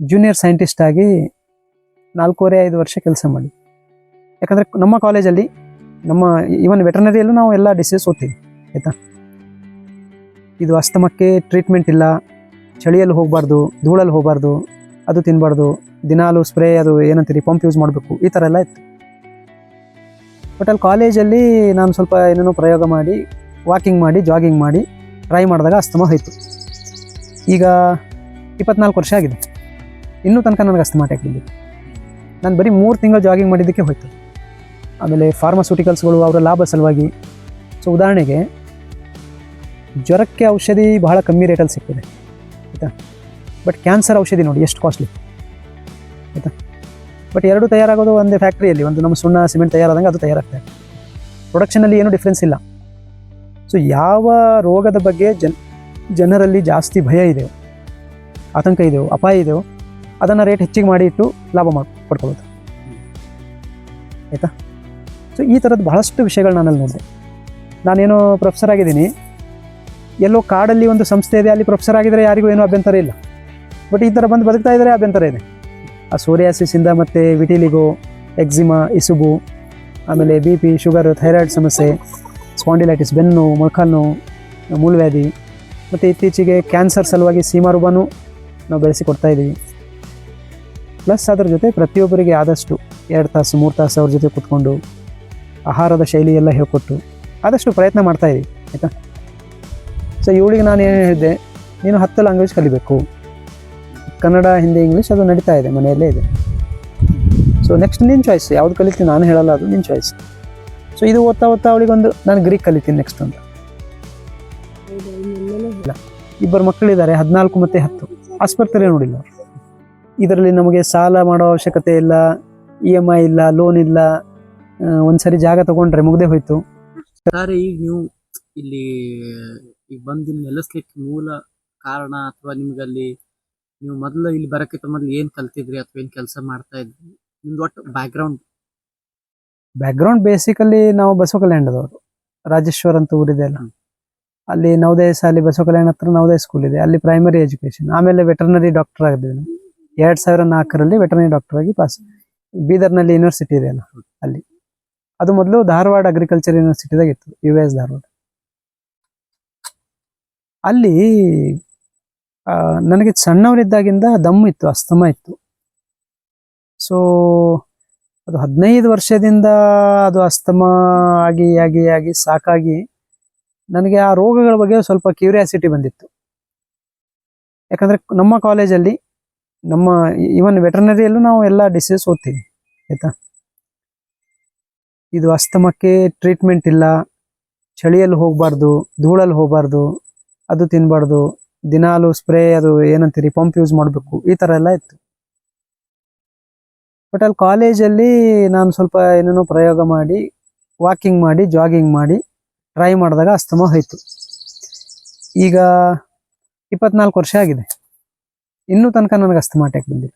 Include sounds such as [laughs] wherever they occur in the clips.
Junior scientist ಆಗಿ ನಾಲ್ಕೂವರೆ, ಐದು ವರ್ಷ ಕೆಲಸ ಮಾಡಿ. ಯಾಕಂದರೆ ನಮ್ಮ ಕಾಲೇಜಲ್ಲಿ ನಮ್ಮ ಈವನ್ ವೆಟರ್ನರಿಯಲ್ಲೂ ನಾವು ಎಲ್ಲ ಡಿಸೀಸ್ ಓದ್ತೀವಿ ಆಯಿತಾ? ಇದು ಅಸ್ತಮಕ್ಕೆ ಟ್ರೀಟ್ಮೆಂಟ್ ಇಲ್ಲ, ಚಳಿಯಲ್ಲಿ ಹೋಗಬಾರ್ದು, ಧೂಳಲ್ಲಿ ಹೋಗಬಾರ್ದು, ಅದು ತಿನ್ನಬಾರ್ದು ದಿನಾಲು ಸ್ಪ್ರೇ ಅದು ಏನಂತೀರಿ ಪಂಪ್ ಯೂಸ್ ಮಾಡಬೇಕು, ಈ ಥರ ಎಲ್ಲ ಇತ್ತು. ಬಟ್ ಅಲ್ಲಿ ಕಾಲೇಜಲ್ಲಿ ನಾನು ಸ್ವಲ್ಪ ಏನೇನೋ ಪ್ರಯೋಗ ಮಾಡಿ ವಾಕಿಂಗ್ ಮಾಡಿ ಜಾಗಿಂಗ್ ಮಾಡಿ ಟ್ರೈ ಮಾಡಿದಾಗ ಅಸ್ತಮ ಹೋಯಿತು. ಈಗ ಇಪ್ಪತ್ನಾಲ್ಕು ವರ್ಷ ಆಗಿದೆ. ಇನ್ನೂ ತನಕ ನನಗೆ ಅಷ್ಟು ಅಟ್ಯಾಕ್ ಬಂದಿದೆ ನಾನು ಬರೀ ಮೂರು ತಿಂಗಳು ಜಾಗಿಂಗ್ ಮಾಡಿದ್ದಕ್ಕೆ ಹೋಯ್ತು. ಆಮೇಲೆ ಫಾರ್ಮಾಸ್ಯೂಟಿಕಲ್ಸ್ಗಳು ಅವರ ಲಾಭ ಸಲುವಾಗಿ. ಸೊ ಉದಾಹರಣೆಗೆ, ಜ್ವರಕ್ಕೆ ಔಷಧಿ ಬಹಳ ಕಮ್ಮಿ ರೇಟಲ್ಲಿ ಸಿಗ್ತದೆ ಆಯಿತಾ? ಬಟ್ ಕ್ಯಾನ್ಸರ್ ಔಷಧಿ ನೋಡಿ, ಎಷ್ಟು ಕಾಸ್ಟ್ಲಿ ಆಯಿತಾ? ಬಟ್ ಎರಡು ತಯಾರಾಗೋದು ಒಂದೇ ಫ್ಯಾಕ್ಟ್ರಿಯಲ್ಲಿ ಒಂದು ನಮ್ಮ ಸುಣ್ಣ ಸಿಮೆಂಟ್ ತಯಾರಾದಂಗೆ ಅದು ತಯಾರಾಗ್ತದೆ ಪ್ರೊಡಕ್ಷನಲ್ಲಿ ಏನೂ ಡಿಫ್ರೆನ್ಸ್ ಇಲ್ಲ. ಸೊ ಯಾವ ರೋಗದ ಬಗ್ಗೆ ಜನ್, ಜನರಲ್ಲಿ ಜಾಸ್ತಿ ಭಯ ಇದೆಯೋ, ಆತಂಕ ಇದೆಯೋ, ಅಪಾಯ ಇದೆಯೋ ಅದನ್ನು ರೇಟ್ ಹೆಚ್ಚಿಗೆ ಮಾಡಿ ಇಟ್ಟು ಲಾಭ ಮಾಡಿ, ಪಡ್ಕೊಬೋದು. ಆಯಿತಾ? ಸೊ ಈ ಥರದ್ದು ಬಹಳಷ್ಟು ವಿಷಯಗಳು ನಾನಲ್ಲಿ ನೋಡಿದೆ. ನಾನೇನೋ ಪ್ರೊಫೆಸರ್ ಆಗಿದ್ದೀನಿ. ಎಲ್ಲೋ ಕಾಡಲ್ಲಿ ಒಂದು ಸಂಸ್ಥೆ ಇದೆ, ಅಲ್ಲಿ ಪ್ರೊಫೆಸರ್ ಆಗಿದ್ದರೆ ಯಾರಿಗೂ ಏನೂ ಅಭ್ಯಂತರ ಇಲ್ಲ. ಬಟ್ ಈ ಥರ ಬಂದು ಬದುಕ್ತಾ ಇದ್ದರೆ ಅಭ್ಯಂತರ ಇದೆ. ಆ ಸೋರಿಯಾಸಿಸಿಂದ ಮತ್ತು ವಿಟಿಲಿಗೋ ಎಕ್ಸಿಮಾ ಇಸುಬು, ಆಮೇಲೆ ಬಿ ಪಿ ಶುಗರ್ ಥೈರಾಯ್ಡ್ ಸಮಸ್ಯೆ ಸ್ಪಾಂಡಿಲೈಟಿಸ್ ಬೆನ್ನು ಮೊಳಕಾಲು ಮೂಲವ್ಯಾಧಿ, ಮತ್ತು ಇತ್ತೀಚೆಗೆ ಕ್ಯಾನ್ಸರ್ ಸಲುವಾಗಿ ಸೀಮಾರುಬಾನು ನಾವು ಬೆಳೆಸಿಕೊಡ್ತಾ ಇದ್ದೀವಿ ಪ್ಲಸ್ ಅದ್ರ ಜೊತೆ ಪ್ರತಿಯೊಬ್ಬರಿಗೆ ಆದಷ್ಟು ಎರಡು ತಾಸು ಮೂರು ತಾಸು ಅವ್ರ ಜೊತೆ ಕೂತ್ಕೊಂಡು ಆಹಾರದ ಶೈಲಿ ಎಲ್ಲ ಹೇಳ್ಕೊಟ್ಟು ಆದಷ್ಟು ಪ್ರಯತ್ನ ಮಾಡ್ತಾ ಇದ್ದೀವಿ ಆಯಿತಾ? ಸೊ ಇವಳಿಗೆ ನಾನು ಏನು ಹೇಳಿದೆ ನೀನು ಹತ್ತು ಲ್ಯಾಂಗ್ವೇಜ್ ಕಲಿಬೇಕು. ಕನ್ನಡ ಹಿಂದಿ ಇಂಗ್ಲೀಷ್ ಅದು ನಡೀತಾ ಇದೆ ಮನೆಯಲ್ಲೇ ಇದೆ. ಸೊ ನೆಕ್ಸ್ಟ್ ನಿನ್ನ ಚಾಯ್ಸ್ ಯಾವ್ದು ಕಲಿತೀನಿ ನಾನು ಹೇಳಲ್ಲ ಅದು ನಿನ್ನ ಚಾಯ್ಸ್ ಸೊ ಇದು ಓದ್ತಾ ಓದ್ತಾ ಅವಳಿಗೊಂದು ನಾನು ಗ್ರೀಕ್ ಕಲಿತೀನಿ ನೆಕ್ಸ್ಟ್ ಅಂತ ಇಲ್ಲ ಇಬ್ಬರು ಮಕ್ಕಳಿದ್ದಾರೆ ಹದಿನಾಲ್ಕು ಮತ್ತು ಹತ್ತು. ಆಸ್ಪತ್ರೆ ನೋಡಿಲ್ಲ. ಅವ್ರು. ಇದರಲ್ಲಿ ನಮಗೆ ಸಾಲ ಮಾಡೋ ಅವಶ್ಯಕತೆ ಇಲ್ಲ ಇ ಎಂ ಐ ಇಲ್ಲ ಲೋನ್ ಇಲ್ಲ ಒಂದ್ಸರಿ ಜಾಗ ತಗೊಂಡ್ರೆ ಮುಗ್ದೇ ಹೋಯ್ತು. ಸರ್ ಈಗ ನೀವು ಇಲ್ಲಿ ಈಗ ಬಂದು ನೆಲೆಸ್ಲಿಕ್ಕೆ ಮೂಲ ಕಾರಣ ಅಥವಾ ನಿಮ್ಗಲ್ಲಿ ನೀವು ಮೊದಲು ಇಲ್ಲಿ ಬರಕ್ಕಿಂತ ಮೊದಲು ಏನ್ ಕಲ್ತಿದ್ರಿ ಅಥವಾ ಏನ್ ಕೆಲಸ ಮಾಡ್ತಾ ಇದ್ರಿ? ನಿಮ್ದು ಒಟ್ಟು ಬ್ಯಾಕ್ ಗ್ರೌಂಡ್ ಬ್ಯಾಕ್ಗ್ರೌಂಡ್ ಬೇಸಿಕಲಿ ನಾವು ಬಸವ ಕಲ್ಯಾಣದವರು ರಾಜೇಶ್ವರ್ ಅಂತ ಊರಿದೆ ಅಲ್ಲ. ಅಲ್ಲಿ ನವೋದಯ ಶಾಲೆ ಬಸವ ಕಲ್ಯಾಣ ಹತ್ರ ನವೋದಯ ಸ್ಕೂಲ್ ಇದೆ. ಅಲ್ಲಿ ಪ್ರೈಮರಿ ಎಜುಕೇಶನ್ ಆಮೇಲೆ ವೆಟರ್ನರಿ ಡಾಕ್ಟರ್ ಆಗಿದ್ವಿ ನಾವು ಎರಡ್ ಸಾವಿರ ನಾಲ್ಕರಲ್ಲಿ ವೆಟರ್ನರಿ ಡಾಕ್ಟರ್ ಆಗಿ ಪಾಸ್ ಬೀದರ್ನಲ್ಲಿ ಯೂನಿವರ್ಸಿಟಿ ಇದೆ ಅಲ್ಲ, ಅಲ್ಲಿ. ಅದು ಮೊದಲು ಧಾರವಾಡ ಅಗ್ರಿಕಲ್ಚರ್ ಯೂನಿವರ್ಸಿಟಿದಾಗ ಇತ್ತು ಯು ಎಸ್ ಧಾರವಾಡ. ಅಲ್ಲಿ ನನಗೆ ಸಣ್ಣವರಿದ್ದಾಗಿಂದ ದಮ್ ಇತ್ತು, ಅಸ್ತಮ ಇತ್ತು. ಸೊ ಅದು ಹದಿನೈದು ವರ್ಷದಿಂದ ಅದು ಅಸ್ತಮ ಆಗಿ ಆಗಿ ಆಗಿ ಸಾಕಾಗಿ ನನಗೆ ಆ ರೋಗಗಳ ಬಗ್ಗೆ ಸ್ವಲ್ಪ ಕ್ಯೂರಿಯಾಸಿಟಿ ಬಂದಿತ್ತು. ಯಾಕಂದ್ರೆ ನಮ್ಮ ಕಾಲೇಜಲ್ಲಿ ನಮ್ಮ ಇವನ್ ವೆಟರ್ನರಿಯಲ್ಲೂ ನಾವು ಎಲ್ಲ ಡಿಸೀಸ್ ಓದ್ತೀವಿ, ಆಯ್ತಾ? ಇದು ಅಸ್ತಮಕ್ಕೆ ಟ್ರೀಟ್ಮೆಂಟ್ ಇಲ್ಲ, ಚಳಿಯಲ್ಲಿ ಹೋಗಬಾರ್ದು, ಧೂಳಲ್ಲಿ ಹೋಗಬಾರ್ದು, ಅದು ತಿನ್ನಬಾರ್ದು ದಿನಾಲು ಸ್ಪ್ರೇ ಅದು ಏನಂತೀರಿ ಪಂಪ್ ಯೂಸ್ ಮಾಡಬೇಕು, ಈ ಥರ ಎಲ್ಲ ಇತ್ತು. ಬಟ್ ಅಲ್ಲಿ ಕಾಲೇಜಲ್ಲಿ ನಾನು ಸ್ವಲ್ಪ ಏನೇನೋ ಪ್ರಯೋಗ ಮಾಡಿ ವಾಕಿಂಗ್ ಮಾಡಿ ಜಾಗಿಂಗ್ ಮಾಡಿ ಟ್ರೈ ಮಾಡಿದಾಗ ಅಸ್ತಮ ಹೋಯಿತು. ಈಗ ಇಪ್ಪತ್ನಾಲ್ಕು ವರ್ಷ ಆಗಿದೆ. ಇನ್ನೂ ತನಕ ನನಗೆ ಅಸ್ತಮಾಟಕ್ಕೆ ಬಂದಿಲ್ಲ.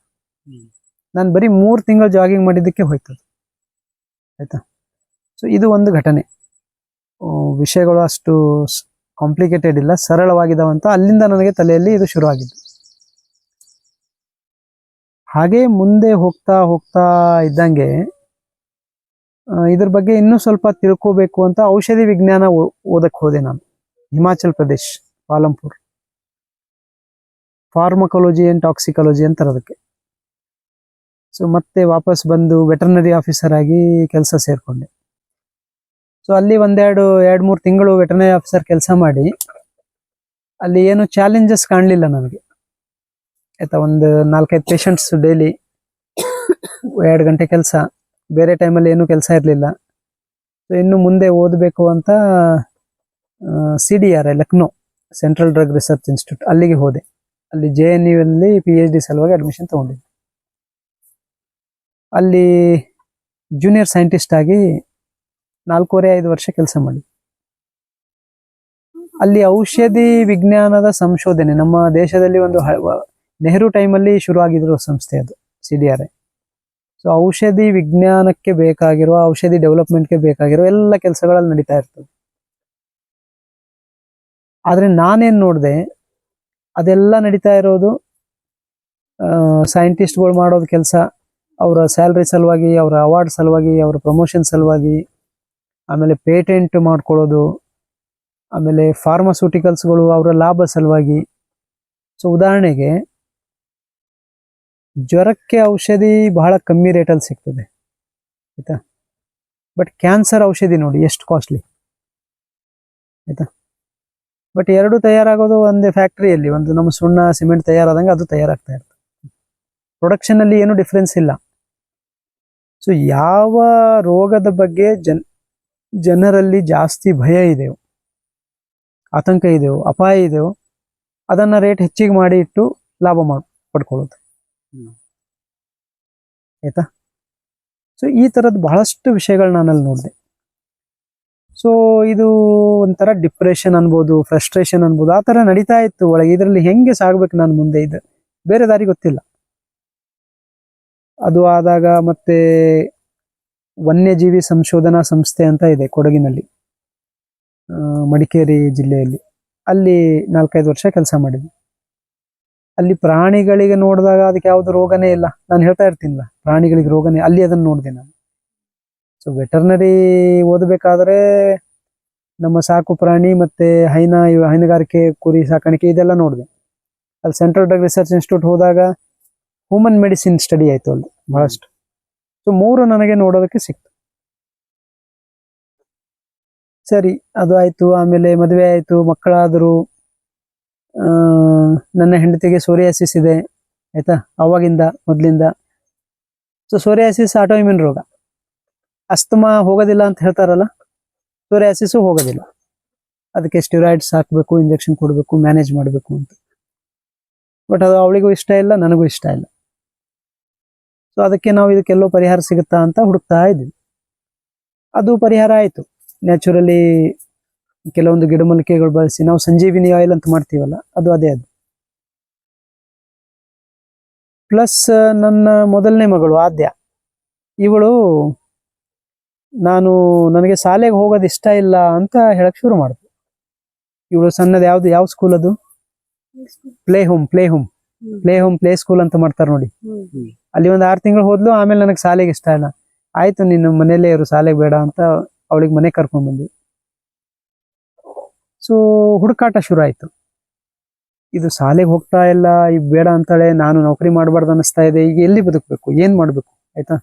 ನಾನು ಬರೀ ಮೂರು ತಿಂಗಳು ಜಾಗಿಂಗ್ ಮಾಡಿದ್ದಕ್ಕೆ ಹೋಯ್ತದೆ. ಆಯಿತಾ? ಸೊ ಇದು ಒಂದು ಘಟನೆ. ವಿಷಯಗಳು ಅಷ್ಟು ಕಾಂಪ್ಲಿಕೇಟೆಡ್ ಇಲ್ಲ ಸರಳವಾಗಿದ್ದಾವಂತ ಅಲ್ಲಿಂದ ನನಗೆ ತಲೆಯಲ್ಲಿ ಇದು ಶುರುವಾಗಿದ್ದು. ಹಾಗೆ ಮುಂದೆ ಹೋಗ್ತಾ ಹೋಗ್ತಾ ಇದ್ದಂಗೆ ಇದ್ರ ಬಗ್ಗೆ ಇನ್ನೂ ಸ್ವಲ್ಪ ತಿಳ್ಕೋಬೇಕು ಅಂತ ಔಷಧಿ ವಿಜ್ಞಾನ ಓದಕ್ಕೆ ಓದಕ್ ಹೋದೆ ನಾನು. Himachal Pradesh Palampur. Pharmacology and toxicology ಅಂತಾರೆ ಅದಕ್ಕೆ ಸೊ ಮತ್ತೆ ವಾಪಸ್ ಬಂದು ವೆಟರ್ನರಿ ಆಫೀಸರ್ ಆಗಿ ಕೆಲಸ ಸೇರಿಕೊಂಡೆ. ಸೊ ಅಲ್ಲಿ ಒಂದೆರಡು, ಎರಡು ಮೂರು ತಿಂಗಳು ವೆಟರ್ನರಿ ಆಫೀಸರ್ ಕೆಲಸ ಮಾಡಿ, ಅಲ್ಲಿ ಏನು ಚಾಲೆಂಜಸ್ ಕಾಣಲಿಲ್ಲ ನನಗೆ. ಆಯ್ತಾ, ಒಂದು ನಾಲ್ಕೈದು ಪೇಷಂಟ್ಸ್ ಡೈಲಿ ಎರಡು ಗಂಟೆ ಕೆಲಸ, ಬೇರೆ ಟೈಮಲ್ಲಿ ಏನೂ ಕೆಲಸ ಇರಲಿಲ್ಲ. ಸೊ ಇನ್ನು ಮುಂದೆ ಓದಬೇಕು ಅಂತ C D R Lucknow central drug research institute ಅಲ್ಲಿಗೆ ಹೋದೆ. ಅಲ್ಲಿ ಜೆ ಎನ್ ಯು ಅಲ್ಲಿ ಪಿ ಎಚ್ ಡಿ ಸಲುವಾಗಿ ಅಡ್ಮಿಷನ್ ತಗೊಂಡಿದ್ದೆ. ಅಲ್ಲಿ ಜೂನಿಯರ್ ಸೈಂಟಿಸ್ಟ್ ಆಗಿ ನಾಲ್ಕೂವರೆ ಐದು ವರ್ಷ ಕೆಲಸ ಮಾಡಿ ಅಲ್ಲಿ ಔಷಧಿ ವಿಜ್ಞಾನದ ಸಂಶೋಧನೆ, ನಮ್ಮ ದೇಶದಲ್ಲಿ ಒಂದು ನೆಹರು ಟೈಮಲ್ಲಿ ಶುರು ಆಗಿದ್ರು ಸಂಸ್ಥೆ ಅದು C D R I so ಔಷಧಿ ವಿಜ್ಞಾನಕ್ಕೆ ಬೇಕಾಗಿರುವ, ಔಷಧಿ ಡೆವಲಪ್ಮೆಂಟ್ಗೆ ಬೇಕಾಗಿರುವ ಎಲ್ಲ ಕೆಲಸಗಳಲ್ಲಿ ನಡೀತಾ ಇರ್ತದೆ. ಆದ್ರೆ ನಾನೇನು ನೋಡಿದೆ ಅದೆಲ್ಲ ನಡೀತಾ ಇರೋದು ಸೈಂಟಿಸ್ಟ್ಗಳು ಮಾಡೋದು ಕೆಲಸ, ಅವರ ಸ್ಯಾಲ್ರಿ ಸಲುವಾಗಿ, ಅವರ ಅವಾರ್ಡ್ ಸಲುವಾಗಿ, ಅವರ ಪ್ರಮೋಷನ್ ಸಲುವಾಗಿ, ಆಮೇಲೆ ಪೇಟೆಂಟ್ ಮಾಡ್ಕೊಳ್ಳೋದು, ಆಮೇಲೆ ಫಾರ್ಮಸ್ಯೂಟಿಕಲ್ಸ್ಗಳು ಅವರ ಲಾಭ ಸಲುವಾಗಿ. ಸೊ ಉದಾಹರಣೆಗೆ, ಜ್ವರಕ್ಕೆ ಔಷಧಿ ಬಹಳ ಕಮ್ಮಿ ರೇಟಲ್ಲಿ ಸಿಗ್ತದೆ, ಆಯಿತಾ? ಬಟ್ ಕ್ಯಾನ್ಸರ್ ಔಷಧಿ ನೋಡಿ, ಎಷ್ಟು ಕಾಸ್ಟ್ಲಿ ಆಯ್ತಾ? ಬಟ್ ಎರಡು ತಯಾರಾಗೋದು ಒಂದೇ ಫ್ಯಾಕ್ಟ್ರಿಯಲ್ಲಿ ಒಂದು ನಮ್ಮ ಸುಣ್ಣ ಸಿಮೆಂಟ್ ತಯಾರಾದಂಗೆ ಅದು ತಯಾರಾಗ್ತಾ ಇರ್ತದೆ. ಪ್ರೊಡಕ್ಷನ್ ಅಲ್ಲಿ ಏನು ಡಿಫ್ರೆನ್ಸ್ ಇಲ್ಲ. ಸೊ ಯಾವ ರೋಗದ ಬಗ್ಗೆ ಜನ್ ಜನರಲ್ಲಿ ಜಾಸ್ತಿ ಭಯ ಇದೆಯೋ ಆತಂಕ ಇದೆಯೋ ಅಪಾಯ ಇದೆಯೋ ಅದನ್ನ ರೇಟ್ ಹೆಚ್ಚಿಗೆ ಮಾಡಿ ಇಟ್ಟು ಲಾಭ ಮಾಡಿ ಪಡ್ಕೊಳ್ಳೋದು. ಆಯ್ತಾ? ಸೊ ಈ ತರದ ಬಹಳಷ್ಟು ವಿಷಯಗಳು ನಾನಲ್ಲಿ ನೋಡಿದೆ. ಸೊ ಇದು ಒಂಥರ ಡಿಪ್ರೆಷನ್ ಅನ್ಬೋದು ಫ್ರಸ್ಟ್ರೇಷನ್ ಅನ್ಬೋದು, ಆ ಥರ ನಡೀತಾ ಇತ್ತು ಒಳಗೆ. ಇದರಲ್ಲಿ ಹೆಂಗೆ ಸಾಗ್ಬೇಕು ನಾನು ಮುಂದೆ? ಇದು ಬೇರೆ ದಾರಿ ಗೊತ್ತಿಲ್ಲ. ಅದು ಆದಾಗ ಮತ್ತೆ ವನ್ಯಜೀವಿ ಸಂಶೋಧನಾ ಸಂಸ್ಥೆ ಅಂತ ಇದೆ ಕೊಡಗಿನಲ್ಲಿ ಮಡಿಕೇರಿ ಜಿಲ್ಲೆಯಲ್ಲಿ. ಅಲ್ಲಿ ನಾಲ್ಕೈದು ವರ್ಷ ಕೆಲಸ ಮಾಡಿದ್ವಿ. ಅಲ್ಲಿ ಪ್ರಾಣಿಗಳಿಗೆ ನೋಡಿದಾಗ ಅದಕ್ಕೆ ಯಾವುದು ರೋಗನೇ ಇಲ್ಲ. ನಾನು ಹೇಳ್ತಾ ಇರ್ತೀನಿಲ್ಲ, ಪ್ರಾಣಿಗಳಿಗೆ ರೋಗನೇ ಅಲ್ಲಿ ಅದನ್ನು ನೋಡಿದೆ ನಾನು. ಸೊ ವೆಟರ್ನರಿ ಓದಬೇಕಾದ್ರೆ ನಮ್ಮ ಸಾಕು ಪ್ರಾಣಿ ಮತ್ತೆ ಹೈನ ಹೈನುಗಾರಿಕೆ ಕುರಿ ಸಾಕಾಣಿಕೆ ಇದೆಲ್ಲ ನೋಡಿದೆ. ಅಲ್ಲಿ ಸೆಂಟ್ರಲ್ ಡ್ರಗ್ ರಿಸರ್ಚ್ ಇನ್ಸ್ಟಿಟ್ಯೂಟ್ ಹೋದಾಗ ಹ್ಯೂಮನ್ ಮೆಡಿಸಿನ್ ಸ್ಟಡಿ ಆಯ್ತು ಅಲ್ಲಿ, ಬಹಳಷ್ಟು. ಸೊ ಮೂರು ನನಗೆ ನೋಡೋದಕ್ಕೆ ಸಿಕ್ತು. ಸರಿ, ಅದು ಆಯ್ತು, ಆಮೇಲೆ ಮದುವೆ ಆಯಿತು, ಮಕ್ಕಳಾದರು ನನ್ನ ಹೆಂಡತಿಗೆ ಸೋರಿಯಾಸಿಸ್ ಇದೆ, ಆಯ್ತಾ? ಅವಾಗಿಂದ, ಮೊದಲಿಂದ. ಸೊ ಸೋರಿಯಾಸಿಸ್ ಆಟೋಇಮ್ಯೂನ್ ರೋಗ. ಅಸ್ತಮಾ ಹೋಗೋದಿಲ್ಲ ಅಂತ ಹೇಳ್ತಾರಲ್ಲ ಸೋರಿಯಾಸಿಸ್ ಹೋಗೋದಿಲ್ಲ. ಅದಕ್ಕೆ ಸ್ಟಿರಾಯ್ಡ್ಸ್ ಹಾಕಬೇಕು ಇಂಜೆಕ್ಷನ್ ಕೊಡಬೇಕು ಮ್ಯಾನೇಜ್ ಮಾಡಬೇಕು ಅಂತ. ಬಟ್ ಅದು ಅವಳಿಗೂ ಇಷ್ಟ ಇಲ್ಲ, ನನಗೂ ಇಷ್ಟ ಇಲ್ಲ. ಸೊ ಅದಕ್ಕೆ ನಾವು ಇದಕ್ಕೆಲ್ಲೋ ಪರಿಹಾರ ಸಿಗುತ್ತಾ ಅಂತ ಹುಡುಕ್ತಾ ಇದ್ವಿ ಅದು ಪರಿಹಾರ ಆಯಿತು. ನ್ಯಾಚುರಲಿ ಕೆಲವೊಂದು ಗಿಡಮೂಲಿಕೆಗಳು ಬಳಸಿ, ನಾವು ಸಂಜೀವಿನಿ ಆಯಿಲ್ ಅಂತ ಮಾಡ್ತೀವಲ್ಲ, ಅದು ಅದೇ ಅದು. ಪ್ಲಸ್ ನನ್ನ ಮೊದಲನೇ ಮಗಳು ಆದ್ಯ. ಇವಳು ನಾನು ನನಗೆ ಶಾಲೆಗೆ ಹೋಗೋದು ಇಷ್ಟ ಇಲ್ಲ ಅಂತ ಹೇಳಕ್ ಶುರು ಮಾಡಿದ್ರು ಇವಳು ಸಣ್ಣದು ಯಾವ್ದು ಯಾವ ಸ್ಕೂಲ್ ಅದು? Play home play home. Play home play school ಅಂತ ಮಾಡ್ತಾರೆ ನೋಡಿ. ಅಲ್ಲಿ ಒಂದು ಆರು ತಿಂಗಳು ಹೋದ್ಲು ಆಮೇಲೆ ನನಗೆ ಶಾಲೆಗೆ ಇಷ್ಟ ಇಲ್ಲ. ಆಯ್ತು ನಿನ್ನ ಮನೆಯಲ್ಲೇ ಇರು ಶಾಲೆಗೆ ಬೇಡ ಅಂತ ಅವಳಿಗೆ ಮನೆ ಕರ್ಕೊಂಡ್ ಬಂದ್ವಿ ಸೊ ಹುಡುಕಾಟ ಶುರು ಆಯ್ತು. ಇದು ಶಾಲೆಗೆ ಹೋಗ್ತಾ ಇಲ್ಲ ಈಗ ಬೇಡ ಅಂತಾಳೆ ನಾನು ನೌಕರಿ ಮಾಡಬಾರ್ದು ಅನಿಸ್ತಾ ಇದೆ ಈಗ ಎಲ್ಲಿ ಬದುಕಬೇಕು? ಏನ್ ಮಾಡ್ಬೇಕು? ಆಯ್ತಾ?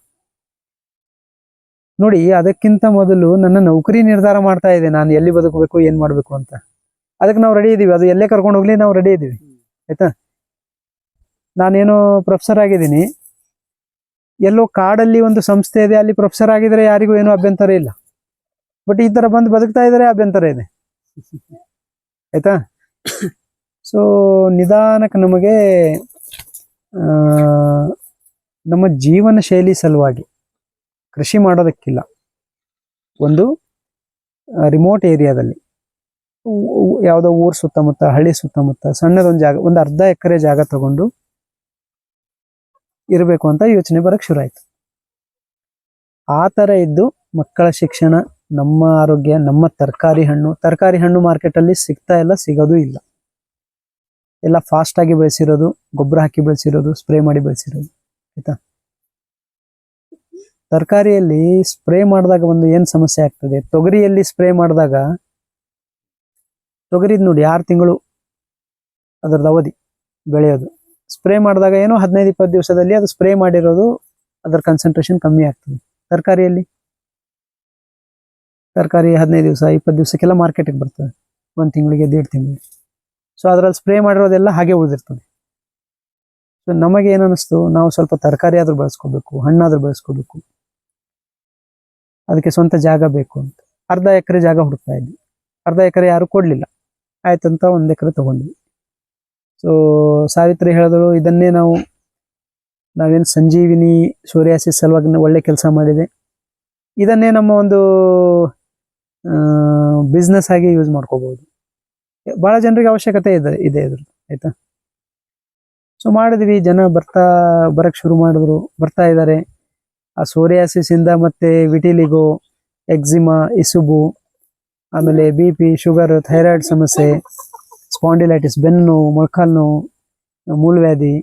ನೋಡಿ, ಅದಕ್ಕಿಂತ ಮೊದಲು ನನ್ನ ನೌಕರಿ ನಿರ್ಧಾರ ಮಾಡ್ತಾ ಇದೆ. ನಾನು ಎಲ್ಲಿ ಬದುಕಬೇಕು, ಏನ್ ಮಾಡ್ಬೇಕು ಅಂತ. ಅದಕ್ಕೆ ನಾವು ರೆಡಿ ಇದೀವಿ. ಅದು ಎಲ್ಲೇ ಕರ್ಕೊಂಡು ಹೋಗ್ಲಿ, ನಾವು ರೆಡಿ ಇದೀವಿ. ಆಯ್ತಾ? ನಾನೇನು ಪ್ರೊಫೆಸರ್ ಆಗಿದ್ದೀನಿ. ಎಲ್ಲೋ ಕಾಡಲ್ಲಿ ಒಂದು ಸಂಸ್ಥೆ ಇದೆ. ಅಲ್ಲಿ ಪ್ರೊಫೆಸರ್ ಆಗಿದ್ರೆ ಯಾರಿಗೂ ಏನೂ ಅಭ್ಯಂತರ ಇಲ್ಲ. ಬಟ್ ಈ ತರ ಬಂದು ಬದುಕ್ತಾ ಇದ್ರೆ ಅಭ್ಯಂತರ ಇದೆ. ಆಯ್ತಾ? ಸೊ ನಿಧಾನಕ್ಕೆ ನಮಗೆ ನಮ್ಮ ಜೀವನ ಶೈಲಿ ಸಲುವಾಗಿ ಕೃಷಿ ಮಾಡೋದಕ್ಕಿಲ್ಲ. ಒಂದು ರಿಮೋಟ್ ಏರಿಯಾದಲ್ಲಿ ಯಾವುದೋ ಊರ್ ಸುತ್ತಮುತ್ತ, ಹಳ್ಳಿ ಸುತ್ತಮುತ್ತ, ಸಣ್ಣದೊಂದು ಜಾಗ, ಒಂದು ಅರ್ಧ ಎಕರೆ ಜಾಗ ತಗೊಂಡು ಇರಬೇಕು ಅಂತ ಯೋಚನೆ ಬರಕ್ ಶುರು ಆಯ್ತು. ಆ ತರ ಇದ್ದು ಮಕ್ಕಳ ಶಿಕ್ಷಣ, ನಮ್ಮ ಆರೋಗ್ಯ, ನಮ್ಮ ತರಕಾರಿ ಹಣ್ಣು ತರಕಾರಿ ಹಣ್ಣು ಮಾರ್ಕೆಟಲ್ಲಿ ಸಿಗ್ತಾ ಇಲ್ಲ, ಸಿಗೋದು ಇಲ್ಲ. ಎಲ್ಲ ಫಾಸ್ಟ್ ಆಗಿ ಬೆಳೆಸಿರೋದು, ಗೊಬ್ಬರ ಹಾಕಿ ಬೆಳೆಸಿರೋದು ಸ್ಪ್ರೇ ಮಾಡಿ ಬೆಳೆಸಿರೋದು, ಆಯ್ತಾ? ತರಕಾರಿಯಲ್ಲಿ ಸ್ಪ್ರೇ ಮಾಡಿದಾಗ ಒಂದು ಏನ್ ಸಮಸ್ಯೆ ಆಗ್ತದೆ? ತೊಗರಿಯಲ್ಲಿ ಸ್ಪ್ರೇ ಮಾಡಿದಾಗ ತೊಗರಿದ್ ನೋಡಿ ಆರು ತಿಂಗಳು ಅದರದ್ದು ಅವಧಿ ಬೆಳೆಯೋದು. ಸ್ಪ್ರೇ ಮಾಡಿದಾಗ ಏನೋ ಹದಿನೈದು ಇಪ್ಪತ್ತು ದಿವಸದಲ್ಲಿ ಅದು ಸ್ಪ್ರೇ ಮಾಡಿರೋದು ಅದರ ಕನ್ಸಂಟ್ರೇಷನ್ ಕಮ್ಮಿ ಆಗ್ತದೆ. ತರಕಾರಿಯಲ್ಲಿ ತರಕಾರಿ ಹದಿನೈದು ದಿವಸ ಇಪ್ಪತ್ತು ದಿವಸಕ್ಕೆಲ್ಲ ಮಾರ್ಕೆಟಿಗೆ ಬರ್ತದೆ. ಒಂದು ತಿಂಗಳಿಗೆ ದೇಡ್ ತಿಂಗಳಿಗೆ. ಸೊ ಅದರಲ್ಲಿ ಸ್ಪ್ರೇ ಮಾಡಿರೋದೆಲ್ಲ ಹಾಗೆ ಉಳಿದಿರ್ತದೆ. ಸೊ ನಮಗೆ ಏನು ಅನಿಸ್ತು? ನಾವು ಸ್ವಲ್ಪ ತರಕಾರಿ ಆದರೂ ಬೆಳೆಸ್ಕೋಬೇಕು, ಹಣ್ಣಾದರೂ ಬೆಳೆಸ್ಕೋಬೇಕು. ಅದಕ್ಕೆ ಸ್ವಂತ ಜಾಗ ಬೇಕು ಅಂತ. ಅರ್ಧ ಎಕರೆ ಜಾಗ ಹುಡುಕ್ತಾ ಇದ್ವಿ. ಅರ್ಧ ಎಕರೆ ಯಾರು ಕೊಡ್ಲಿಲ್ಲ. ಆಯ್ತಂತ ಒಂದ್ ಎಕರೆ ತಗೊಂಡ್ವಿ. ಸೊ ಸಾವಿತ್ರಿ ಹೇಳಿದಳು, ಇದನ್ನೇ ನಾವು, ನಾವೇನು ಸಂಜೀವಿನಿ ಸೂರ್ಯಾಸಿಸ್ ಸಲುವಾಗಿ ಒಳ್ಳೆ ಕೆಲಸ ಮಾಡಿದೆ. ಇದನ್ನೇ ನಮ್ಮ ಒಂದು ಬಿಸ್ನೆಸ್ ಆಗಿ ಯೂಸ್ ಮಾಡ್ಕೋಬಹುದು ಬಹಳ ಜನರಿಗೆ ಅವಶ್ಯಕತೆ ಇದೆ ಇದೆ ಇದ್ರದ್ದು ಆಯ್ತಾ? ಸೊ ಮಾಡಿದ್ವಿ, ಜನ ಬರ್ತಾ ಬರಕ್ಕೆ ಶುರು ಮಾಡಿದ್ರು, ಬರ್ತಾ ಇದ್ದಾರೆ ಆ ಸೋರಿಯಾಸಿಸ್ ಇಂದ ಮತ್ತೆ ವಿಟಿಲಿಗೋ, ಎಕ್ಸಿಮಾ, ಇಸುಬು, ಆಮೇಲೆ ಬಿ ಪಿ, ಶುಗರ್, ಥೈರಾಯ್ಡ್ ಸಮಸ್ಯೆ, ಸ್ಪಾಂಡಿಲೈಟಿಸ್, ಬೆನ್ನು ಮೊಳಕಾಲು ನೋವು ಮೂಲವ್ಯಾಧಿ.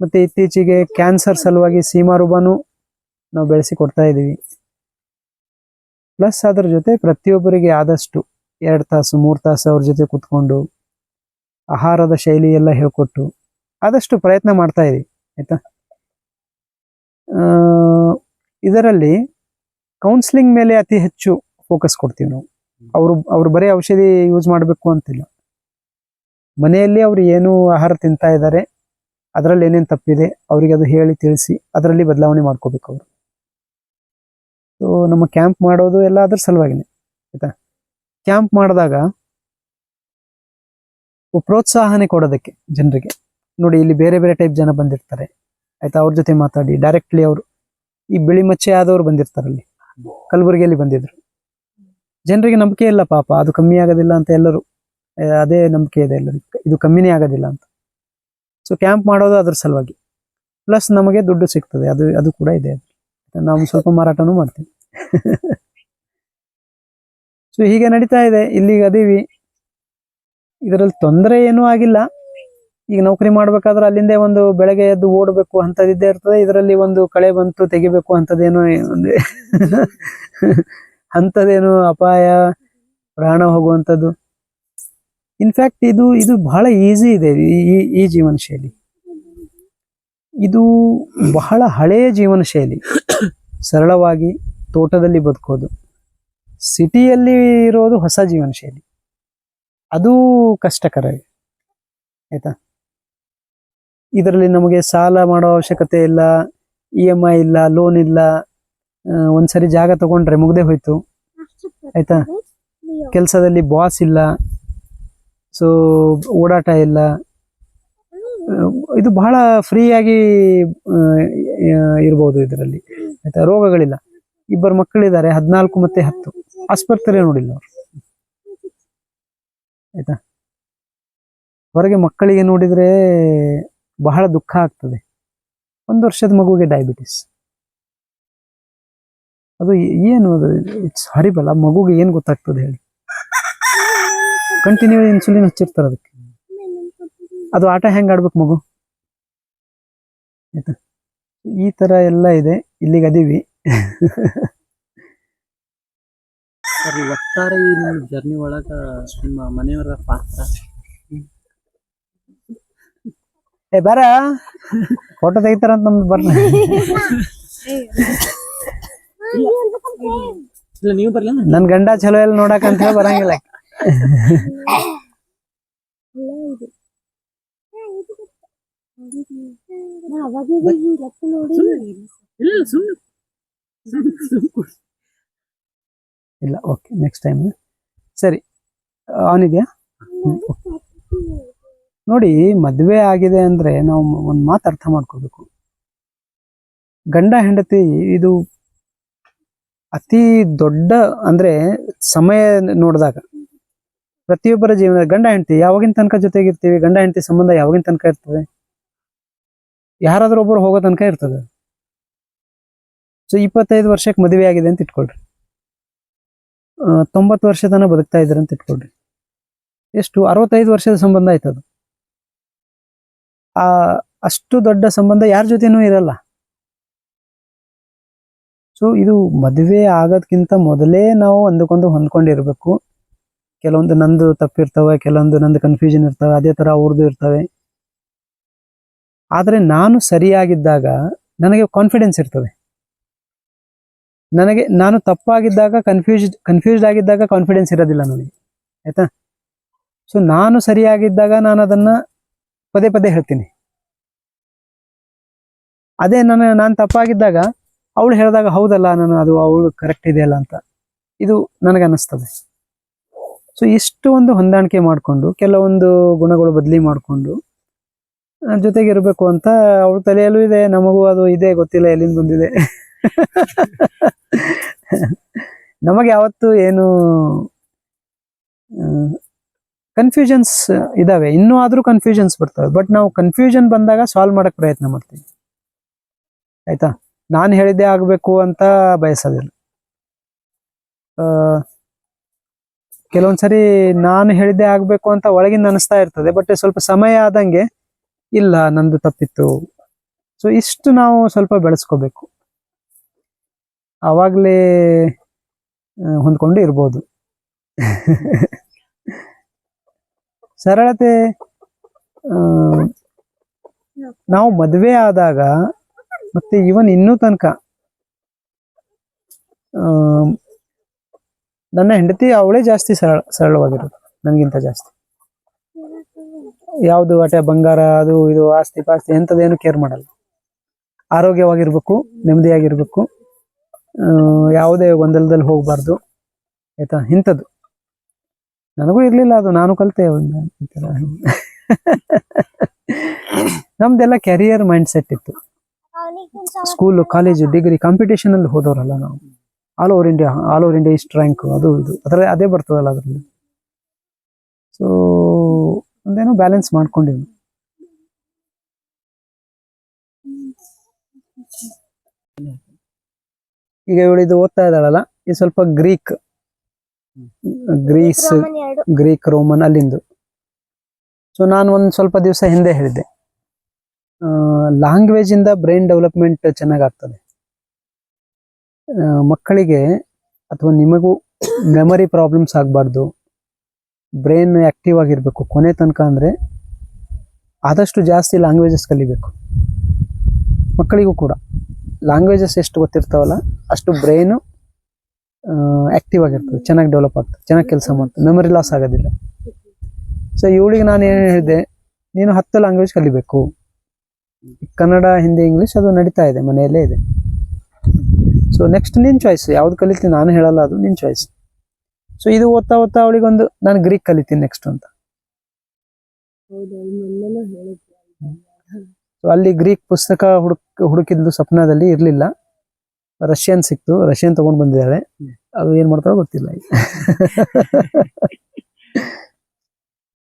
ಮತ್ತೆ ಇತ್ತೀಚೆಗೆ ಕ್ಯಾನ್ಸರ್ ಸಲುವಾಗಿ ಸೀಮಾರುಬಾನು ನಾವು ಬೆಳೆಸಿ ಕೊಡ್ತಾ ಇದ್ದೀವಿ. ಪ್ಲಸ್ ಅದ್ರ ಜೊತೆ ಪ್ರತಿಯೊಬ್ಬರಿಗೆ ಆದಷ್ಟು ಎರಡು ತಾಸು, ಮೂರು ತಾಸು ಅವ್ರ ಜೊತೆ ಕುತ್ಕೊಂಡು ಆಹಾರದ ಶೈಲಿ ಎಲ್ಲ ಹೇಳ್ಕೊಟ್ಟು ಆದಷ್ಟು ಪ್ರಯತ್ನ ಮಾಡ್ತಾ ಇದ್ದೀವಿ, ಆಯ್ತಾ? ಇದರಲ್ಲಿ ಕೌನ್ಸಿಲಿಂಗ್ ಮೇಲೆ ಅತಿ ಹೆಚ್ಚು ಫೋಕಸ್ ಕೊಡ್ತೀವಿ ನಾವು. ಅವರು, ಅವ್ರು ಬರೀ ಔಷಧಿ ಯೂಸ್ ಮಾಡಬೇಕು ಅಂತಿಲ್ಲ. ಮನೆಯಲ್ಲಿ ಅವರು ಏನು ಆಹಾರ ತಿಂತಾ ಇದ್ದಾರೆ. ಅದರಲ್ಲಿ ಏನೇನು ತಪ್ಪಿದೆ, ಅವರಿಗೆ ಅದು ಹೇಳಿ ತಿಳಿಸಿ, ಅದರಲ್ಲಿ ಬದಲಾವಣೆ ಮಾಡ್ಕೋಬೇಕು ಅವರು. ಸೊ ನಮ್ಮ ಕ್ಯಾಂಪ್ ಮಾಡೋದು ಎಲ್ಲ ಅದ್ರ ಸಲುವಾಗಿನೇ, ಆಯ್ತಾ? ಕ್ಯಾಂಪ್ ಮಾಡಿದಾಗ ಪ್ರೋತ್ಸಾಹನೆ ಕೊಡೋದಕ್ಕೆ ಜನರಿಗೆ. ನೋಡಿ, ಇಲ್ಲಿ ಬೇರೆ ಬೇರೆ ಟೈಪ್ ಜನ ಬಂದಿರ್ತಾರೆ. ಆಯ್ತಾ? ಅವ್ರ ಜೊತೆ ಮಾತಾಡಿ. ಡೈರೆಕ್ಟ್ಲಿ ಅವರು, ಈ ಬಿಳಿ ಮಚ್ಚೆ ಆದವ್ರು ಬಂದಿರ್ತಾರಲ್ಲಿ. ಕಲಬುರಗಿಯಲ್ಲಿ ಬಂದಿದ್ರು. ಜನರಿಗೆ ನಂಬಿಕೆ ಇಲ್ಲ ಪಾಪ. ಅದು ಕಮ್ಮಿ ಆಗೋದಿಲ್ಲ ಅಂತ ಎಲ್ಲರೂ ಅದೇ ನಂಬಿಕೆ ಇದೆ ಎಲ್ಲರಿಗೂ. ಇದು ಕಮ್ಮಿನೇ ಆಗೋದಿಲ್ಲ ಅಂತ. ಸೊ ಕ್ಯಾಂಪ್ ಮಾಡೋದು ಅದ್ರ ಸಲುವಾಗಿ. ಪ್ಲಸ್ ನಮಗೆ ದುಡ್ಡು ಸಿಗ್ತದೆ. ಅದು ಅದು ಕೂಡ ಇದೆ ನಾವು ಸ್ವಲ್ಪ ಮಾರಾಟನೂ ಮಾಡ್ತೀವಿ. [laughs] ಸೊ ಹೀಗೆ ನಡೀತಾ ಇದೆ. ಇಲ್ಲಿಗೆ ಅದೀವಿ. ಇದರಲ್ಲಿ ತೊಂದರೆ ಏನೂ ಆಗಿಲ್ಲ. ಈಗ ನೌಕರಿ ಮಾಡ್ಬೇಕಾದ್ರೆ ಅಲ್ಲಿಂದೇ ಒಂದು ಬೆಳಗ್ಗೆ ಎದ್ದು ಓಡಬೇಕು ಅಂತದಿದ್ದೇ ಇರ್ತದೆ. ಇದರಲ್ಲಿ ಒಂದು ಕಳೆ ಬಂತು, ತೆಗಿಬೇಕು ಅಂತದೇನು ಒಂದು [laughs] ಅಂಥದ್ದೇನು ಅಪಾಯ, ಪ್ರಾಣ ಹೋಗುವಂಥದ್ದು. ಇನ್ಫ್ಯಾಕ್ಟ್ ಇದು ಇದು ಬಹಳ ಈಸಿ ಇದೆ ಈ, ಈ- ಜೀವನ ಶೈಲಿ. ಇದು ಬಹಳ ಹಳೆಯ ಜೀವನ ಶೈಲಿ. ಸರಳವಾಗಿ ತೋಟದಲ್ಲಿ ಬದುಕೋದು. ಸಿಟಿಯಲ್ಲಿ ಇರೋದು ಹೊಸ ಜೀವನ ಶೈಲಿ. ಅದು ಕಷ್ಟಕರ, ಆಯ್ತಾ? ಇದರಲ್ಲಿ ನಮಗೆ ಸಾಲ ಮಾಡೋ ಅವಶ್ಯಕತೆ ಇಲ್ಲ ಇ ಎಂ ಐ ಇಲ್ಲ ಲೋನ್ ಇಲ್ಲ ಒಂದ್ಸರಿ ಜಾಗ ತಗೊಂಡ್ರೆ ಮುಗ್ದೆ ಹೋಯ್ತು. ಆಯ್ತಾ? ಕೆಲಸದಲ್ಲಿ ಬಾಸ್ ಇಲ್ಲ ಸೊ ಓಡಾಟ ಇಲ್ಲ. ಇದು ಬಹಳ ಫ್ರೀಯಾಗಿ ಇರ್ಬೋದು ಇದರಲ್ಲಿ. ಆಯ್ತಾ? ರೋಗಗಳಿಲ್ಲ. ಇಬ್ಬರು ಮಕ್ಕಳಿದ್ದಾರೆ, ಹದಿನಾಲ್ಕು ಮತ್ತೆ ಹತ್ತು. ಆಸ್ಪತ್ರೆ ನೋಡಿಲ್ಲ ಆಯ್ತಾ? ಹೊರಗೆ ಮಕ್ಕಳಿಗೆ ನೋಡಿದ್ರೆ ಬಹಳ ದುಃಖ ಆಗ್ತದೆ. ಒಂದು ವರ್ಷದ ಮಗುವಿಗೆ ಡಯಾಬಿಟಿಸ್ ಅದು ಏನು ಅದು ಇಟ್ಸ್ ಹರಿಬಲ್ ಆ ಮಗುಗೆ ಏನು ಗೊತ್ತಾಗ್ತದೆ ಹೇಳಿ. ಕಂಟಿನ್ಯೂ ಇನ್ಸುಲಿನ್ ಹಚ್ಚಿರ್ತಾರೆ ಅದಕ್ಕೆ. ಅದು ಆಟ ಹೆಂಗ್ ಆಡ್ಬೇಕು ಮಗು? ಆಯ್ತಾ? ಈ ತರ ಎಲ್ಲ ಇದೆ. ಇಲ್ಲಿಗೆ ಅದೀವಿ. ಒಟ್ಟಾರೆ ಈ ನಿಮ್ಮ ಜರ್ನಿ ಒಳಗ ನಿಮ್ಮ ಮನೆಯವರ ಪಾತ್ರ? ಏ ಬರ. ಫೋಟೋ ತೆಗಿತಾರಂತ ನಮ್ದು ಬರ್ಲ. ಇಲ್ಲ ನೀವು ಬರ್ಲ ನನ್ ಗಂಡ ಚಲೋ ಎಲ್ಲ ನೋಡಕ್ ಅಂತ ಹೇಳಿ ಬರಂಗಿಲ್ಲ. ಇಲ್ಲ ಇಲ್ಲ ಸುಮ್ಮನೆ ಇಲ್ಲ ಓಕೆ ನೆಕ್ಸ್ಟ್ ಟೈಮ್ ಸರಿ ಆನ್ ಇದೆಯಾ. ನೋಡಿ, ಮದುವೆ ಆಗಿದೆ ಅಂದ್ರೆ ನಾವು ಒಂದ್ ಮಾತು ಅರ್ಥ ಮಾಡ್ಕೋಬೇಕು. ಗಂಡ, ಹೆಂಡತಿ ಇದು ಅತಿ ದೊಡ್ಡ ಅಂದ್ರೆ ಸಮಯ ನೋಡಿದಾಗ ಪ್ರತಿಯೊಬ್ಬರ ಜೀವನ ಗಂಡ, ಹೆಂಡತಿ ಯಾವಾಗಿನ ತನಕ ಜೊತೆಗಿರ್ತೀವಿ? ಗಂಡ, ಹೆಂಡತಿ ಸಂಬಂಧ ಯಾವಾಗಿನ ತನಕ ಇರ್ತದೆ? ಯಾರಾದ್ರೂ ಒಬ್ಬರು ಹೋಗೋ ತನಕ ಇರ್ತದೆ. ಸೊ ಇಪ್ಪತ್ತೈದು ವರ್ಷಕ್ಕೆ ಮದುವೆ ಆಗಿದೆ ಅಂತ ಇಟ್ಕೊಳ್ರಿ. ತೊಂಬತ್ತು ವರ್ಷ ತನಕ ಬದುಕ್ತಾ ಇದ್ದಾರೆ ಅಂತ ಇಟ್ಕೊಳ್ರಿ. ಎಷ್ಟು? ಅರವತ್ತೈದು ವರ್ಷದ ಸಂಬಂಧ ಆಯ್ತದು. ಆ ಅಷ್ಟು ದೊಡ್ಡ ಸಂಬಂಧ ಯಾರ ಜೊತೆನೂ ಇರಲ್ಲ. ಸೊ ಇದು ಮದುವೆ ಆಗೋದಕ್ಕಿಂತ ಮೊದಲೇ ನಾವು ಒಂದಕ್ಕೊಂದು ಹೊಂದ್ಕೊಂಡಿರ್ಬೇಕು. ಕೆಲವೊಂದು ನಂದು ತಪ್ಪಿರ್ತವೆ, ಕೆಲವೊಂದು ನಂದು ಕನ್ಫ್ಯೂಷನ್ ಇರ್ತವೆ, ಅದೇ ಥರ ಅವ್ರದ್ದು ಇರ್ತವೆ. ಆದರೆ ನಾನು ಸರಿಯಾಗಿದ್ದಾಗ ನನಗೆ ಕಾನ್ಫಿಡೆನ್ಸ್ ಇರ್ತದೆ. ನನಗೆ, ನಾನು ತಪ್ಪಾಗಿದ್ದಾಗ ಕನ್ಫ್ಯೂಸ್ ಕನ್ಫ್ಯೂಸ್ಡ್ ಆಗಿದ್ದಾಗ ಕಾನ್ಫಿಡೆನ್ಸ್ ಇರೋದಿಲ್ಲ ನನಗೆ. ಆಯಿತಾ? ಸೊ ನಾನು ಸರಿಯಾಗಿದ್ದಾಗ ನಾನು ಅದನ್ನ ಪದೇ ಪದೇ ಹೇಳ್ತೀನಿ. ಅದೇ ನಾನು ನಾನು ತಪ್ಪಾಗಿದ್ದಾಗ ಅವಳು ಹೇಳಿದಾಗ ಹೌದಲ್ಲ, ನಾನು ಅದು ಅವಳು ಕರೆಕ್ಟ್ ಇದೆಯಲ್ಲ ಅಂತ. ಇದು ನನಗೆ ಅನ್ನಿಸ್ತದೆ. ಸೊ ಇಷ್ಟು ಒಂದು ಹೊಂದಾಣಿಕೆ ಮಾಡಿಕೊಂಡು, ಕೆಲವೊಂದು ಗುಣಗಳು ಬದಲಿ ಮಾಡಿಕೊಂಡು ಜೊತೆಗೆ ಇರಬೇಕು ಅಂತ ಅವಳ ತಲೆಯಲ್ಲೂ ಇದೆ, ನಮಗೂ ಅದು ಇದೆ, ಗೊತ್ತಿಲ್ಲ ಎಲ್ಲಿಂದ ಬಂದಿದೆ. [laughs] ನಮಗೆ ಯಾವತ್ತು ಏನು ಕನ್ಫ್ಯೂಷನ್ಸ್ ಇದಾವೆ. ಇನ್ನೂ ಆದ್ರೂ ಕನ್ಫ್ಯೂಷನ್ಸ್ ಬರ್ತವೆ. ಬಟ್ ನಾವು ಕನ್ಫ್ಯೂಷನ್ ಬಂದಾಗ ಸಾಲ್ವ್ ಮಾಡಕ್ ಪ್ರಯತ್ನ ಮಾಡ್ತೀವಿ. ಆಯ್ತಾ? ನಾನು ಹೇಳಿದ್ದೇ ಆಗ್ಬೇಕು ಅಂತ ಬಯಸೋದಿಲ್ಲ. ಕೆಲವೊಂದ್ಸರಿ ನಾನು ಹೇಳಿದ್ದೇ ಆಗ್ಬೇಕು ಅಂತ ಒಳಗಿಂದ ಅನಿಸ್ತಾ ಇರ್ತದೆ. ಬಟ್ ಸ್ವಲ್ಪ ಸಮಯ ಆದಂಗೆ ಇಲ್ಲ, ನಂದು ತಪ್ಪಿತ್ತು. ಸೊ ಇಷ್ಟು ನಾವು ಸ್ವಲ್ಪ ಬೆಳೆಸ್ಕೋಬೇಕು. ಆವಾಗಲೇ ಹೊಂದ್ಕೊಂಡು ಇರ್ಬೋದು. [laughs] ಸರಳತೆ ನಾವು ಮದುವೆ ಆದಾಗ ಮತ್ತೆ ಇವನ್ ಇನ್ನೂ ತನಕ ನನ್ನ ಹೆಂಡತಿ ಅವಳೇ ಜಾಸ್ತಿ ಸರಳ, ಸರಳವಾಗಿರೋದು, ನನಗಿಂತ ಜಾಸ್ತಿ. ಯಾವುದು ಅಟೆ ಬಂಗಾರ, ಅದು ಇದು, ಆಸ್ತಿ ಪಾಸ್ತಿ ಎಂಥದ್ದೇನು ಕೇರ್ ಮಾಡಲ್ಲ. ಆರೋಗ್ಯವಾಗಿರ್ಬೇಕು, ನೆಮ್ಮದಿಯಾಗಿರ್ಬೇಕು ಯಾವುದೇ ಗೊಂದಲದಲ್ಲಿ ಹೋಗಬಾರ್ದು, ಆಯ್ತಾ? ಇಂಥದ್ದು. ನನಗೂ ಇರಲಿಲ್ಲ ಅದು, ನಾನು ಕಲಿತೆ ಒಂದು ನಮ್ದೆಲ್ಲ ಕೆರಿಯರ್ ಮೈಂಡ್ ಸೆಟ್ ಇತ್ತು. ಸ್ಕೂಲು ಕಾಲೇಜು ಡಿಗ್ರಿ ಕಾಂಪಿಟೇಷನ್ ಅಲ್ಲಿ ಹೋದವರಲ್ಲ ನಾವು. All over India all over India ಇಷ್ಟು ರ್ಯಾಂಕ್ ಅದು ಇದು. ಅದರ ಅದೇ ಬರ್ತದಲ್ಲ ಅದರಲ್ಲಿ. ಸೊ ಒಂದೇನೋ ಬ್ಯಾಲೆನ್ಸ್ ಮಾಡ್ಕೊಂಡಿದ್ವಿ. ಈಗ ಇವಳಿದು ಓದ್ತಾ ಇದ್ದಾಳಲ್ಲ, ಇದು ಸ್ವಲ್ಪ ಗ್ರೀಕ್ ಗ್ರೀಸ್ ಗ್ರೀಕ್ ರೋಮನ್ ಅಲ್ಲಿಂದು. ಸೊ ನಾನು ಒಂದು ಸ್ವಲ್ಪ ದಿವಸ ಹಿಂದೆ ಹೇಳಿದ್ದೆ. ಲ್ಯಾಂಗ್ವೇಜ್ ಇಂದ ಬ್ರೈನ್ ಡೆವಲಪ್ಮೆಂಟ್ ಚೆನ್ನಾಗಾಗ್ತದೆ. ಮಕ್ಕಳಿಗೆ ಅಥವಾ ನಿಮಗೂ ಮೆಮರಿ ಪ್ರಾಬ್ಲಮ್ಸ್ ಆಗಬಾರ್ದು. ಬ್ರೈನ್ ಆಕ್ಟಿವ್ ಆಗಿರಬೇಕು. ಕೊನೆ ತನಕ ಅಂದ್ರೆ ಆದಷ್ಟು ಜಾಸ್ತಿ ಲ್ಯಾಂಗ್ವೇಜಸ್ ಕಲಿಬೇಕು. ಮಕ್ಕಳಿಗೂ ಕೂಡ. ಲ್ಯಾಂಗ್ವೇಜಸ್ ಎಷ್ಟು ಗೊತ್ತಿರ್ತಾವಲ್ಲ ಅಷ್ಟು ಬ್ರೈನು ಆಕ್ಟಿವ್ ಆಗಿರ್ತದೆ, ಚೆನ್ನಾಗಿ ಡೆವಲಪ್ ಆಗ್ತದೆ, ಚೆನ್ನಾಗಿ ಕೆಲಸ ಮಾಡ್ತದೆ ಮೆಮೊರಿ ಲಾಸ್ ಆಗೋದಿಲ್ಲ. ಸೊ ಇವಳಿಗೆ ನಾನು ಏನು ಹೇಳಿದೆ, ನೀನು ಹತ್ತು ಲ್ಯಾಂಗ್ವೇಜ್ ಕಲಿಬೇಕು. ಕನ್ನಡ, ಹಿಂದಿ ಇಂಗ್ಲೀಷ್ ಅದು ನಡೀತಾ ಇದೆ, ಮನೆಯಲ್ಲೇ ಇದೆ. ಸೊ ನೆಕ್ಸ್ಟ್ ನಿನ್ ಚಾಯ್ಸ್ ಯಾವ್ದು ಕಲಿತೀನಿ ನಾನು ಹೇಳಲ್ಲ, ಅದು ನಿನ್ ಚಾಯ್ಸ್ ಸೊ ಇದು ಓದ್ತಾ ಓದ್ತಾ ಅವಳಿಗೆ ಒಂದು ನಾನು ಗ್ರೀಕ್ ಕಲಿತೀನಿ ನೆಕ್ಸ್ಟ್ ಅಂತ. ಸೊ ಅಲ್ಲಿ ಗ್ರೀಕ್ ಪುಸ್ತಕ ಹುಡುಕ್, ಹುಡುಕಿದ್ದು ಸ್ವಪ್ನದಲ್ಲಿ ಇರಲಿಲ್ಲ. ರಷ್ಯನ್ ಸಿಕ್ತು ರಷ್ಯನ್ ತಗೊಂಡ್ ಬಂದಿದ್ದಾರೆ. ಅದು ಏನ್ ಮಾಡ್ತಾರೋ ಗೊತ್ತಿಲ್ಲ [laughs]